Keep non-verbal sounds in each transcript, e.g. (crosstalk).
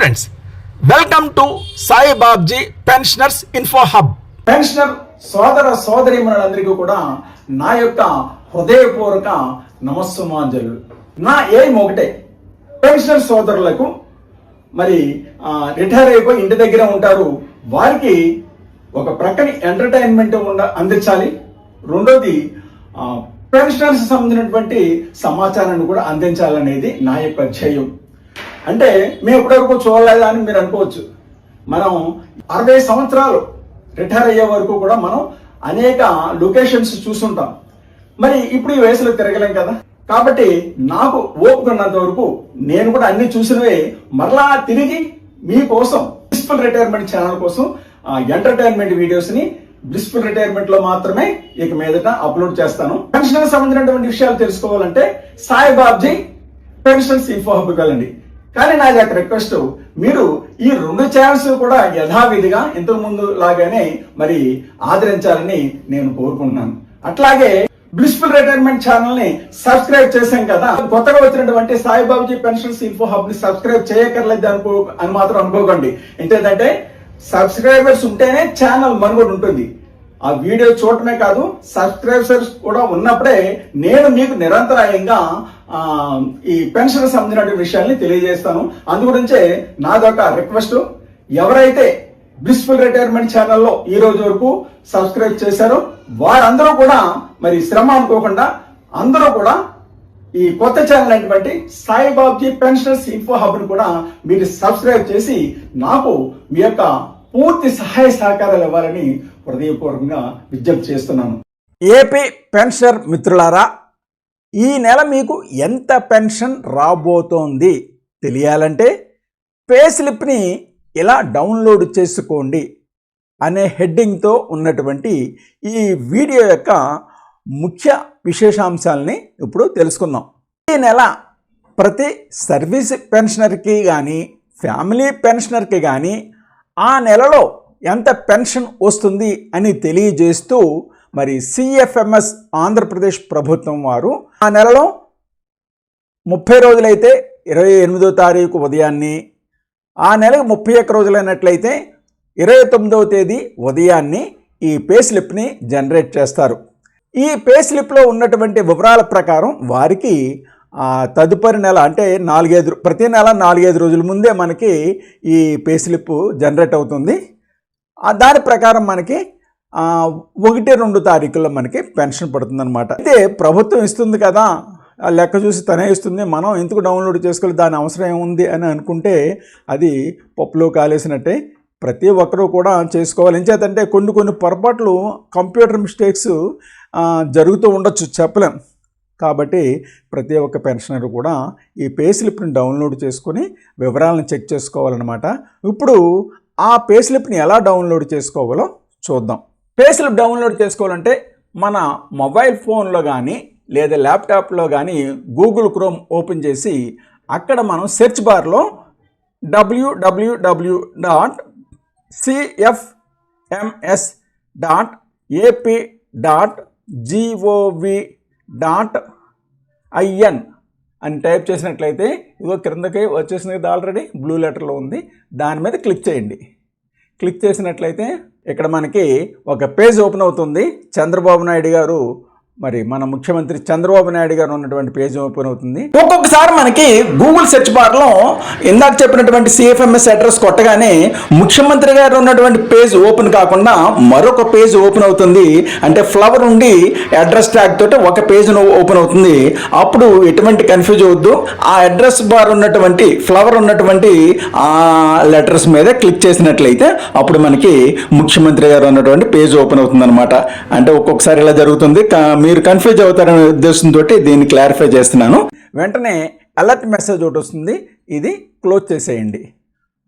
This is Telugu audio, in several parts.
Friends welcome to Sai Babji pensioners info hub pensioner సోదర సోదరిమణులందరికీ కూడా నా యొక్క హృదయపూర్వక నమస్సుమాంజలు నా ఏం ఒకటే పెన్షనర్ సోదరులకు మరి రిటైర్ అయిపోయి ఇంటి దగ్గర ఉంటారు వారికి ఒక ప్రక్కని ఎంటర్టైన్మెంట్ ఉండ అందించాలి రెండోది పెన్షనర్స్ సంబంధించినటువంటి సమాచారాన్ని కూడా అందించాలనేది నా యొక్క ధ్యేయం అంటే మేము ఇప్పటివరకు చూడలేదు అని మీరు అనుకోవచ్చు. మనం అరవై సంవత్సరాలు రిటైర్ అయ్యే వరకు కూడా మనం అనేక లొకేషన్స్ చూసుంటాం మరి ఇప్పుడు ఈ వయసులో తిరగలేం కదా? కాబట్టి నాకు ఓపుకున్నంత వరకు నేను కూడా అన్ని చూసినవే. మరలా తిరిగి మీకోసం బ్లిస్ఫుల్ రిటైర్మెంట్ ఛానల్ కోసం ఎంటర్టైన్మెంట్ వీడియోస్ని బ్లిస్ఫుల్ రిటైర్మెంట్లో మాత్రమే ఇక మీదట అప్లోడ్ చేస్తాను. పెన్షన్ సంబంధించినటువంటి విషయాలు తెలుసుకోవాలంటే సాయి బాబ్జీ పెన్షన్స్ ఇన్ఫో హబ్కి వెళ్ళండి. కానీ నా యొక్క రిక్వెస్ట్ మీరు ఈ రెండు ఛానల్స్ కూడా యథావిధిగా ఇంతకు ముందు లాగానే మరి ఆదరించాలని నేను కోరుకుంటున్నాను. అట్లాగే బ్లిస్ఫుల్ రిటైర్మెంట్ ఛానల్ని సబ్స్క్రైబ్ చేశాం కదా. కొత్తగా వచ్చినటువంటి సాయిబాబుజీ పెన్షన్స్ ఇన్ఫో హబ్ని సబ్స్క్రైబ్ చేయక్కర్లేదు అనుకో అని మాత్రం అనుకోకండి. ఏంటంటే సబ్స్క్రైబర్స్ ఉంటేనే ఛానల్ మనుగోడు ఉంటుంది. ఆ వీడియో చూడటమే కాదు సబ్స్క్రైబర్స్ కూడా ఉన్నప్పుడే నేను మీకు నిరంతరాయంగా ఈ పెన్షన్ సంబంధించిన విషయాల్ని తెలియజేస్తాను. అందుగురించే నాదొక రిక్వెస్ట్ ఎవరైతే బ్లిస్ఫుల్ రిటైర్మెంట్ ఛానల్లో ఈ రోజు వరకు సబ్స్క్రైబ్ చేశారో వారందరూ కూడా మరి శ్రమ అనుకోకుండా అందరూ కూడా ఈ కొత్త ఛానల్ అయినటువంటి సాయిబాబ్జీ పెన్షనర్స్ ఇన్ఫో హబ్ను కూడా మీరు సబ్స్క్రైబ్ చేసి నాకు మీ యొక్క పూర్తి సహాయ సహకారాలు ఇవ్వాలని హృదయపూర్వకంగా విజ్ఞప్తి చేస్తున్నాను. ఏపీ పెన్షనర్ మిత్రులారా ఈ నెల మీకు ఎంత పెన్షన్ రాబోతోంది తెలియాలంటే పే స్లిప్ని ఇలా డౌన్లోడ్ చేసుకోండి అనే హెడ్డింగ్తో ఉన్నటువంటి ఈ వీడియో యొక్క ముఖ్య విశేషాంశాలని ఇప్పుడు తెలుసుకుందాం. ఈ నెల ప్రతి సర్వీస్ పెన్షనర్కి కానీ ఫ్యామిలీ పెన్షనర్కి కానీ ఆ నెలలో ఎంత పెన్షన్ వస్తుంది అని తెలియజేస్తూ మరి సిఎఫ్ఎంఎస్ ఆంధ్రప్రదేశ్ ప్రభుత్వం వారు ఆ నెలలో ముప్పై రోజులైతే ఇరవై ఎనిమిదో తారీఖు ఉదయాన్ని ఆ నెలకు ముప్పై ఒక్క రోజులైనట్లయితే ఇరవై తొమ్మిదవ తేదీ ఉదయాన్ని ఈ పే స్లిప్ని జనరేట్ చేస్తారు. ఈ పే స్లిప్లో ఉన్నటువంటి వివరాల ప్రకారం వారికి తదుపరి నెల అంటే నాలుగైదు ప్రతి నెల నాలుగైదు రోజుల ముందే మనకి ఈ పే స్లిప్ జనరేట్ అవుతుంది. దాని ప్రకారం మనకి ఒకటి రెండు తారీఖుల్లో మనకి పెన్షన్ పడుతుందన్నమాట. అయితే ప్రభుత్వం ఇస్తుంది కదా ఆ లెక్క చూసి తనే ఇస్తుంది మనం ఎందుకు డౌన్లోడ్ చేసుకోవాలి దాని అవసరం ఏముంది అని అనుకుంటే అది పప్పులో కాలేసినట్టే ప్రతి ఒక్కరూ కూడా చేసుకోవాలి. ఎంచేతంటే కొన్ని కొన్ని పొరపాట్లు కంప్యూటర్ మిస్టేక్స్ జరుగుతూ ఉండొచ్చు చెప్పలేం. కాబట్టి ప్రతి ఒక్క పెన్షనర్ కూడా ఈ పే స్లిప్ని డౌన్లోడ్ చేసుకొని వివరాలను చెక్ చేసుకోవాలన్నమాట. ఇప్పుడు ఆ పే స్లిప్ని ఎలా డౌన్లోడ్ చేసుకోవాలో చూద్దాం. పే స్లిప్ డౌన్లోడ్ చేసుకోవాలంటే మన మొబైల్ ఫోన్లో కానీ లేదా ల్యాప్టాప్లో కానీ గూగుల్ క్రోమ్ ఓపెన్ చేసి అక్కడ మనం సెర్చ్ బార్లో WWW dot CFMS dot AP dot GOV dot IN అని టైప్ చేసినట్లయితే ఇదిగో క్రిందకి వచ్చేసింది కదా ఆల్రెడీ బ్లూ లెటర్లో ఉంది. దాని మీద క్లిక్ చేయండి. క్లిక్ చేసినట్లయితే ఇక్కడ మనకి ఒక పేజ్ ఓపెన్ అవుతుంది. చంద్రబాబు నాయుడు గారు మరి మన ముఖ్యమంత్రి చంద్రబాబు నాయుడు గారు ఉన్నటువంటి పేజ్ ఓపెన్ అవుతుంది. ఒక్కొక్కసారి మనకి గూగుల్ సెర్చ్ బార్లో ఇందాక చెప్పినటువంటి సిఎఫ్ఎంఎస్ అడ్రస్ కొట్టగానే ముఖ్యమంత్రి గారు ఉన్నటువంటి పేజ్ ఓపెన్ కాకుండా మరొక పేజ్ ఓపెన్ అవుతుంది. అంటే ఫ్లవర్ ఉండి అడ్రస్ ట్యాగ్ తోటి ఒక పేజ్ ఓపెన్ అవుతుంది. అప్పుడు ఎటువంటి కన్ఫ్యూజ్ అవద్దు ఆ అడ్రస్ బార్ ఉన్నటువంటి ఫ్లవర్ ఉన్నటువంటి ఆ లెటర్స్ మీద క్లిక్ చేసినట్లయితే అప్పుడు మనకి ముఖ్యమంత్రి గారు ఉన్నటువంటి పేజ్ ఓపెన్ అవుతుంది అనమాట అంటే ఒక్కొక్కసారి ఇలా జరుగుతుంది. మీరు కన్ఫ్యూజ్ అవుతారనే ఉద్దేశంతో దీన్ని క్లారిఫై చేస్తున్నాను. వెంటనే అలర్ట్ మెసేజ్ ఒకటి వస్తుంది. ఇది క్లోజ్ చేసేయండి.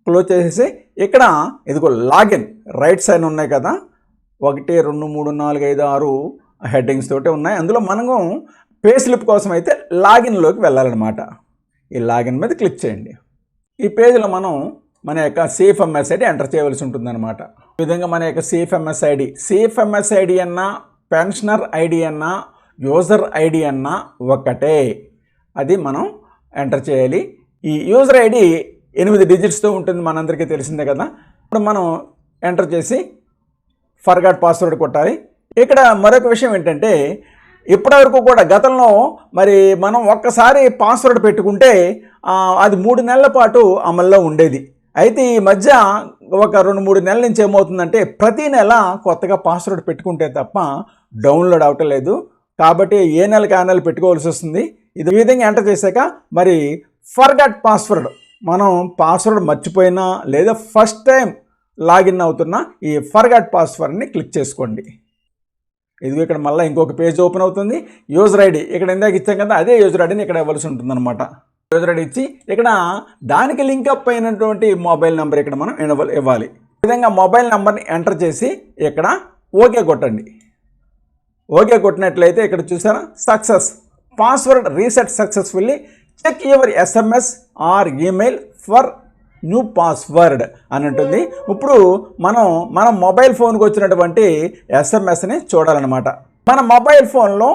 క్లోజ్ చేసేసి ఇక్కడ ఇదిగో లాగిన్ రైట్ సైడ్ ఉన్నాయి కదా. ఒకటి రెండు మూడు నాలుగు ఐదు ఆరు హెడ్డింగ్స్ తోటి ఉన్నాయి. అందులో మనము పే స్లిప్ కోసం అయితే లాగిన్లోకి వెళ్ళాలన్నమాట. ఈ లాగిన్ మీద క్లిక్ చేయండి. ఈ పేజీలో మనం మన యొక్క సిఎఫ్ఎంఎస్ ఐడి ఎంటర్ చేయవలసి ఉంటుందన్నమాట. ఈ విధంగా మన యొక్క సిఎఫ్ఎంఎస్ ఐడి సిఎఫ్ఎంఎస్ ఐడి అన్నా పెన్షనర్ ఐడి అన్నా యూజర్ ఐడి అన్నా ఒకటే. అది మనం ఎంటర్ చేయాలి. ఈ యూజర్ ఐడి ఎనిమిది డిజిట్స్తో ఉంటుంది మనందరికీ తెలిసిందే కదా. ఇప్పుడు మనం ఎంటర్ చేసి ఫర్గాట్ పాస్వర్డ్ కొట్టాలి. ఇక్కడ మరొక విషయం ఏంటంటే ఇప్పటివరకు కూడా గతంలో మరి మనం ఒక్కసారి పాస్వర్డ్ పెట్టుకుంటే అది మూడు నెలల పాటు అమల్లో ఉండేది. అయితే ఈ మధ్య ఒక రెండు మూడు నెలల నుంచి ఏమవుతుందంటే ప్రతి నెల కొత్తగా పాస్వర్డ్ పెట్టుకుంటే తప్ప డౌన్లోడ్ అవటం లేదు. కాబట్టి ఏ నెలకి ఆ నెల పెట్టుకోవాల్సి వస్తుంది. ఇది ఈ విధంగా ఎంటర్ చేశాక మరి ఫర్గట్ పాస్వర్డ్ మనం పాస్వర్డ్ మర్చిపోయినా లేదా ఫస్ట్ టైం లాగిన్ అవుతున్న ఈ ఫర్గట్ పాస్వర్డ్ని క్లిక్ చేసుకోండి. ఇది ఇక్కడ మళ్ళీ ఇంకొక పేజ్ ఓపెన్ అవుతుంది. యూజర్ ఐడి ఇక్కడ ఇందాక ఇచ్చాం కదా అదే యూజర్ ఐడిని ఇక్కడ ఇవ్వాల్సి ఉంటుంది అనమాట యూజర్ ఐడి ఇచ్చి ఇక్కడ దానికి లింక్ అప్ అయినటువంటి మొబైల్ నెంబర్ ఇక్కడ మనం ఇవ్వాలి. ఈ విధంగా మొబైల్ నెంబర్ని ఎంటర్ చేసి ఇక్కడ ఓకే కొట్టండి. ఓకే కొట్టినట్లయితే ఇక్కడ చూసారా? Success. Password reset successfully check your SMS or email for new password అని ఉంటుంది. ఇప్పుడు మనం మన మొబైల్ ఫోన్కి వచ్చినటువంటి ఎస్ఎంఎస్ని చూడాలన్నమాట. మన మొబైల్ ఫోన్లో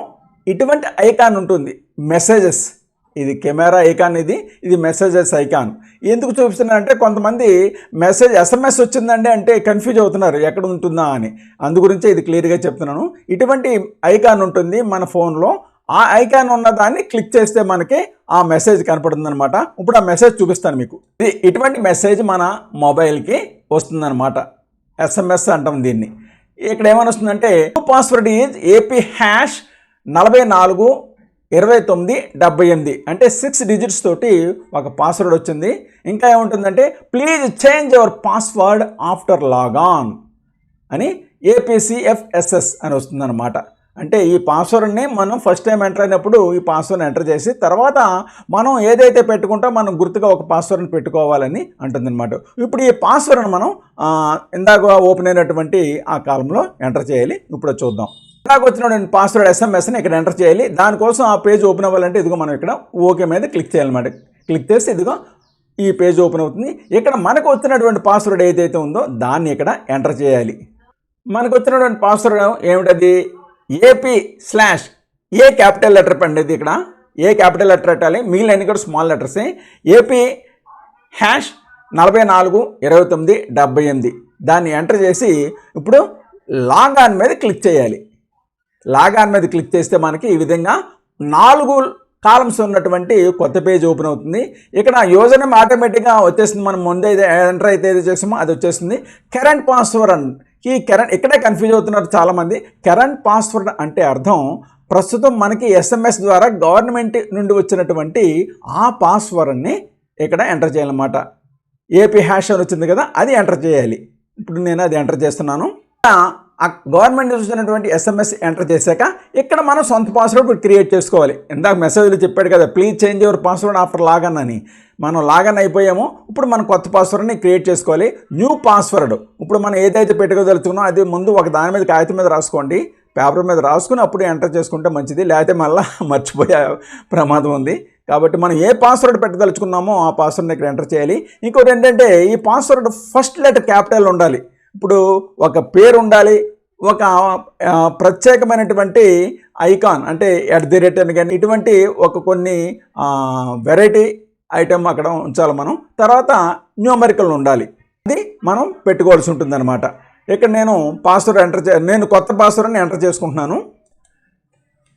ఇటువంటి ఐకాన్ ఉంటుంది. మెసేజెస్. ఇది కెమెరా ఐకాన్ ఇది ఇది మెసేజెస్ ఐకాన్. ఎందుకు చూపిస్తున్నారంటే కొంతమంది మెసేజ్ ఎస్ఎంఎస్ వచ్చిందండి అంటే కన్ఫ్యూజ్ అవుతున్నారు ఎక్కడ ఉంటుందా అని. అందుగురించే ఇది క్లియర్గా చెప్తున్నాను. ఇటువంటి ఐకాన్ ఉంటుంది మన ఫోన్లో. ఆ ఐకాన్ ఉన్న దాన్ని క్లిక్ చేస్తే మనకి ఆ మెసేజ్ కనపడుతుంది అనమాట ఇప్పుడు ఆ మెసేజ్ చూపిస్తాను మీకు. ఇది ఇటువంటి మెసేజ్ మన మొబైల్కి వస్తుందన్నమాట. ఎస్ఎంఎస్ అంటాం దీన్ని. ఇక్కడ ఏమని వస్తుందంటే పాస్వర్డ్ ఈజ్ ఏపీ హ్యాష్ నలభై నాలుగు ఇరవై తొమ్మిది డెబ్బై ఎనిమిది. అంటే సిక్స్ డిజిట్స్ తోటి ఒక పాస్వర్డ్ వచ్చింది. ఇంకా ఏముంటుందంటే please change your password after logon అని ఏపీసీఎఫ్ఎస్ఎస్ అని వస్తుందన్నమాట. అంటే ఈ పాస్వర్డ్ని మనం ఫస్ట్ టైం ఎంటర్ అయినప్పుడు ఈ పాస్వర్డ్ని ఎంటర్ చేసి తర్వాత మనం ఏదైతే పెట్టుకుంటా మనం గుర్తుగా ఒక పాస్వర్డ్ని పెట్టుకోవాలని అంటుందన్నమాట. ఇప్పుడు ఈ పాస్వర్డ్ని మనం ఇందాక ఓపెన్ అయినటువంటి ఆ కాలంలో ఎంటర్ చేయాలి. ఇప్పుడు చూద్దాం. నాకు వచ్చినటువంటి పాస్వర్డ్ ఎస్ఎంఎస్ని ఇక్కడ ఎంటర్ చేయాలి. దానికోసం ఆ పేజ్ ఓపెన్ అవ్వాలంటే ఇదిగో మనం ఇక్కడ ఓకే మీద క్లిక్ చేయాలన్నమాట. క్లిక్ చేస్తే ఇదిగో ఈ పేజ్ ఓపెన్ అవుతుంది. ఇక్కడ మనకు వచ్చినటువంటి పాస్వర్డ్ ఏదైతే ఉందో దాన్ని ఇక్కడ ఎంటర్ చేయాలి. మనకు వచ్చినటువంటి పాస్వర్డ్ ఏమిటది? AP slash A capital letter పండేది ఇక్కడ. ఏ క్యాపిటల్ లెటర్ పెట్టాలి. మిగిలిన అన్ని కూడా స్మాల్ లెటర్సే ఏపీ హ్యాష్ నలభై నాలుగు ఇరవై తొమ్మిది డెబ్బై ఎనిమిది. దాన్ని ఎంటర్ చేసి ఇప్పుడు లాగ్ ఆన్ మీద క్లిక్ చేయాలి. లాగాన్ మీద క్లిక్ చేస్తే మనకి ఈ విధంగా నాలుగు కాలమ్స్ ఉన్నటువంటి కొత్త పేజ్ ఓపెన్ అవుతుంది. ఇక్కడ యూజర్ నేమ్ ఆటోమేటిక్గా వచ్చేస్తుంది. మనం ముందే ఎంటర్ అయితే ఏది చేసామో అది వచ్చేస్తుంది. కరెంట్ పాస్వర్డ్ అండ్ ఈ కరెంట్ ఇక్కడే కన్ఫ్యూజ్ అవుతున్నారు చాలామంది. కరెంట్ పాస్వర్డ్ అంటే అర్థం ప్రస్తుతం మనకి ఎస్ఎంఎస్ ద్వారా గవర్నమెంట్ నుండి వచ్చినటువంటి ఆ పాస్వర్డ్ని ఇక్కడ ఎంటర్ చేయాలన్నమాట. ఏపీ హ్యాష్ అని వచ్చింది కదా అది ఎంటర్ చేయాలి. ఇప్పుడు నేను అది ఎంటర్ చేస్తున్నాను. ఆ గవర్నమెంట్ నుంచి ఎస్ఎంఎస్ ఎంటర్ చేశాక ఇక్కడ మనం సొంత పాస్వర్డ్ క్రియేట్ చేసుకోవాలి. ఇందాక మెసేజ్లో చెప్పాడు కదా please change your password after logon అని. మనం లాగన్ అయిపోయామో ఇప్పుడు మనం కొత్త పాస్వర్డ్ని క్రియేట్ చేసుకోవాలి. న్యూ పాస్వర్డ్ ఇప్పుడు మనం ఏదైతే పెట్టుకోదలుచుకున్నామో అది ముందు ఒక దాని మీద కాగితం మీద రాసుకోండి. పేపర్ మీద రాసుకుని అప్పుడు ఎంటర్ చేసుకుంటే మంచిది. లేకపోతే మళ్ళీ (laughs) మర్చిపోయే ప్రమాదం ఉంది. కాబట్టి మనం ఏ పాస్వర్డ్ పెట్టదలుచుకున్నామో ఆ పాస్వర్డ్ని ఇక్కడ ఎంటర్ చేయాలి. ఇంకోటి ఏంటంటే ఈ పాస్వర్డ్ ఫస్ట్ లెటర్ క్యాపిటల్ ఉండాలి. ఇప్పుడు ఒక పేరు ఉండాలి ఒక ప్రత్యేకమైనటువంటి ఐకాన్ అంటే ఎట్ ది రేట్ అని కానీ ఇటువంటి ఒక కొన్ని వెరైటీ ఐటెం అక్కడ ఉంచాలి మనం. తర్వాత న్యూమరికల్ ఉండాలి. అది మనం పెట్టుకోవాల్సి ఉంటుందన్నమాట. ఇక్కడ నేను పాస్వర్డ్ ఎంటర్ చే నేను కొత్త పాస్వర్డ్ని ఎంటర్ చేసుకుంటున్నాను.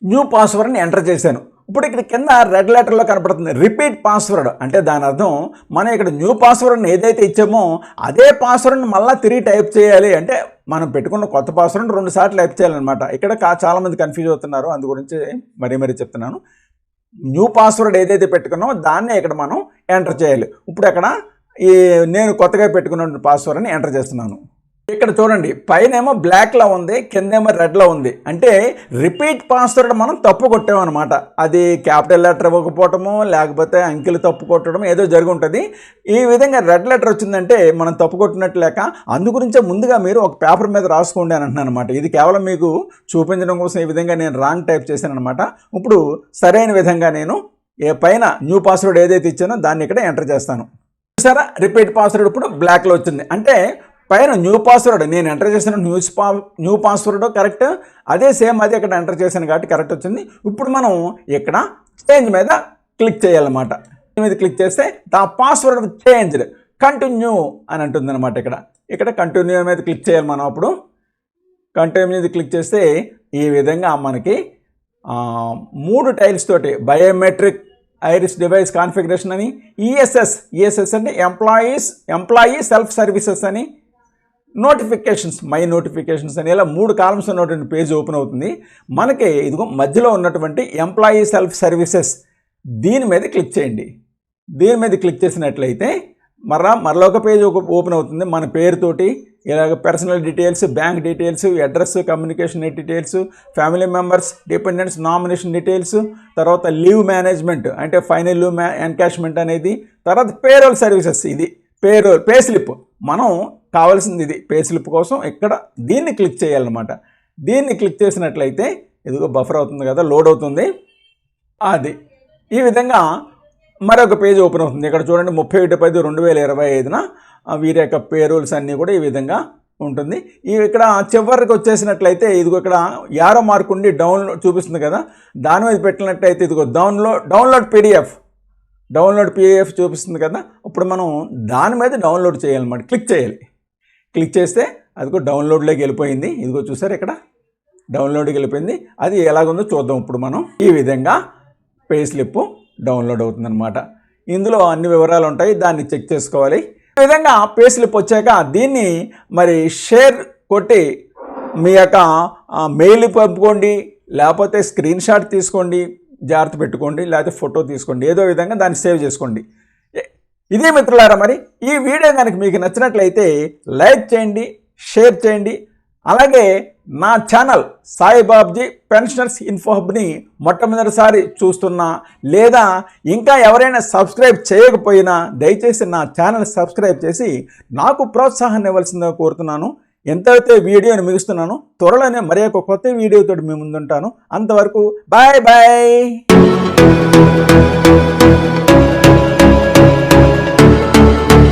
న్యూ పాస్వర్డ్ని ఎంటర్ చేశాను. ఇప్పుడు ఇక్కడ కింద రెగ్యులేటర్లో కనపడుతుంది. రిపీట్ పాస్వర్డ్ అంటే దాని అర్థం మనం ఇక్కడ న్యూ పాస్వర్డ్ని ఏదైతే ఇచ్చామో అదే పాస్వర్డ్ని మళ్ళీ తిరిగి టైప్ చేయాలి. అంటే మనం పెట్టుకున్న కొత్త పాస్వర్డ్ని రెండు సార్లు టైప్ చేయాలన్నమాట. ఇక్కడ కా- చాలామంది కన్ఫ్యూజ్ అవుతున్నారు. అందు గురించి మరీ మరీ చెప్తున్నాను. న్యూ పాస్వర్డ్ ఏదైతే పెట్టుకున్నామో దాన్నే ఇక్కడ మనం ఎంటర్ చేయాలి. ఇప్పుడు అక్కడ ఈ నేను కొత్తగా పెట్టుకున్న పాస్వర్డ్ని ఎంటర్ చేస్తున్నాను. ఇక్కడ చూడండి పైన ఏమో బ్లాక్లో ఉంది కిందేమో రెడ్లో ఉంది. అంటే రిపీట్ పాస్వర్డ్ మనం తప్పు కొట్టామన్నమాట అది క్యాపిటల్ లెటర్ ఇవ్వకపోవటము లేకపోతే అంకెలు తప్పు కొట్టడం ఏదో జరుగుంటుంది ఈ విధంగా రెడ్ లెటర్ వచ్చిందంటే మనం తప్పు కొట్టినట్టు లేక అందు గురించే ముందుగా మీరు ఒక పేపర్ మీద రాసుకోండి అని అంటున్నాను అనమాట ఇది కేవలం మీకు చూపించడం కోసం ఈ విధంగా నేను రాంగ్ టైప్ చేశాను అనమాట ఇప్పుడు సరైన విధంగా నేను ఏ పైన న్యూ పాస్వర్డ్ ఏదైతే ఇచ్చానో దాన్ని ఇక్కడ ఎంటర్ చేస్తాను. చూసారా? రిపీట్ పాస్వర్డ్ ఇప్పుడు బ్లాక్లో వచ్చింది. అంటే పైన న్యూ పాస్వర్డ్ నేను ఎంటర్ చేసిన న్యూస్ పా న్యూ పాస్వర్డ్ కరెక్ట్ అదే సేమ్ అది ఇక్కడ ఎంటర్ చేశాను కాబట్టి కరెక్ట్ వచ్చింది. ఇప్పుడు మనం ఇక్కడ చేంజ్ మీద క్లిక్ చేయాలన్నమాట. మీద క్లిక్ చేస్తే ద పాస్వర్డ్ చేంజ్డ్ కంటిన్యూ అని అంటుందనమాట ఇక్కడ. ఇక్కడ కంటిన్యూ మీద క్లిక్ చేయాలి మనం అప్పుడు. కంటిన్యూ మీద క్లిక్ చేస్తే ఈ విధంగా మనకి మూడు టైల్స్ తోటి బయోమెట్రిక్ ఐరిస్ డివైస్ కాన్ఫిగరేషన్ అని ఈఎస్ఎస్ ఈఎస్ఎస్ అంటే ఎంప్లాయీస్ ఎంప్లాయీ సెల్ఫ్ సర్వీసెస్ అని నోటిఫికేషన్స్ మై నోటిఫికేషన్స్ అని. ఇలా మూడు కాలమ్స్ ఉన్నటువంటి పేజ్ ఓపెన్ అవుతుంది. మనకి ఇదిగో మధ్యలో ఉన్నటువంటి ఎంప్లాయీ సెల్ఫ్ సర్వీసెస్ దీని మీద క్లిక్ చేయండి. దీని మీద క్లిక్ చేసినట్లయితే మరలా మరలా ఒక పేజ్ ఒక ఓపెన్ అవుతుంది మన పేరుతోటి. ఇలాగ personal details bank details address communication details family members dependents nomination details తర్వాత లీవ్ మేనేజ్మెంట్ అంటే ఫైనల్ లీవ్ మ్యా ఎన్కాష్మెంట్ అనేది తర్వాత పేరోల్ సర్వీసెస్ ఇది. Payroll pay slip. మనం కావాల్సింది ఇది. పే స్లిప్ కోసం ఇక్కడ దీన్ని క్లిక్ చేయాలన్నమాట. దీన్ని క్లిక్ చేసినట్లయితే ఇదిగో బఫర్ అవుతుంది కదా లోడ్ అవుతుంది. అది. ఈ విధంగా మరొక పేజ్ ఓపెన్ అవుతుంది. ఇక్కడ చూడండి ముప్పై ఒకటి పది రెండు వేల ఇరవై ఐదున వీరి యొక్క పేరోల్స్ అన్నీ కూడా ఈ విధంగా ఉంటుంది. ఈ ఇక్కడ చివరికి వచ్చేసినట్లయితే ఇదిగో ఇక్కడ యారో మార్క్ ఉండి డౌన్లోడ్ చూపిస్తుంది కదా దాని మీద పెట్టినట్లయితే ఇదిగో download download PDF. Download PDF చూపిస్తుంది కదా ఇప్పుడు మనం దాని మీద డౌన్లోడ్ చేయాలన్నమాట. క్లిక్ చేయాలి. క్లిక్ చేస్తే అదిగో డౌన్లోడ్లోకి వెళ్ళిపోయింది. ఇదిగో చూసారు ఇక్కడ? డౌన్లోడ్కి వెళ్ళిపోయింది. అది ఎలాగుందో చూద్దాం ఇప్పుడు మనం. ఈ విధంగా పే స్లిప్ డౌన్లోడ్ అవుతుందన్నమాట. ఇందులో అన్ని వివరాలు ఉంటాయి. దాన్ని చెక్ చేసుకోవాలి. ఈ విధంగా పే స్లిప్ వచ్చాక దీన్ని మరి షేర్ కొట్టి మీ యొక్క మెయిల్ పంపుకోండి. లేకపోతే స్క్రీన్ షాట్ తీసుకోండి. జాగ్రత్త పెట్టుకోండి. లేకపోతే ఫోటో తీసుకోండి. ఏదో విధంగా దాన్ని సేవ్ చేసుకోండి. ఇదే మిత్రులారా మరి ఈ వీడియో కనుక మీకు నచ్చినట్లయితే లైక్ చేయండి షేర్ చేయండి. అలాగే నా ఛానల్ సాయిబాబ్జీ పెన్షనర్స్ ఇన్ఫోహబ్ని మొట్టమొదటిసారి చూస్తున్నా లేదా ఇంకా ఎవరైనా సబ్స్క్రైబ్ చేయకపోయినా దయచేసి నా ఛానల్ సబ్స్క్రైబ్ చేసి నాకు ప్రోత్సాహాన్ని ఇవ్వాల్సిందిగా కోరుతున్నాను. ఎంతైతే వీడియోని ముగిస్తున్నాను త్వరలోనే మరి ఒక కొత్త వీడియోతో మీ ముందుంటాను. అంతవరకు బాయ్ బాయ్.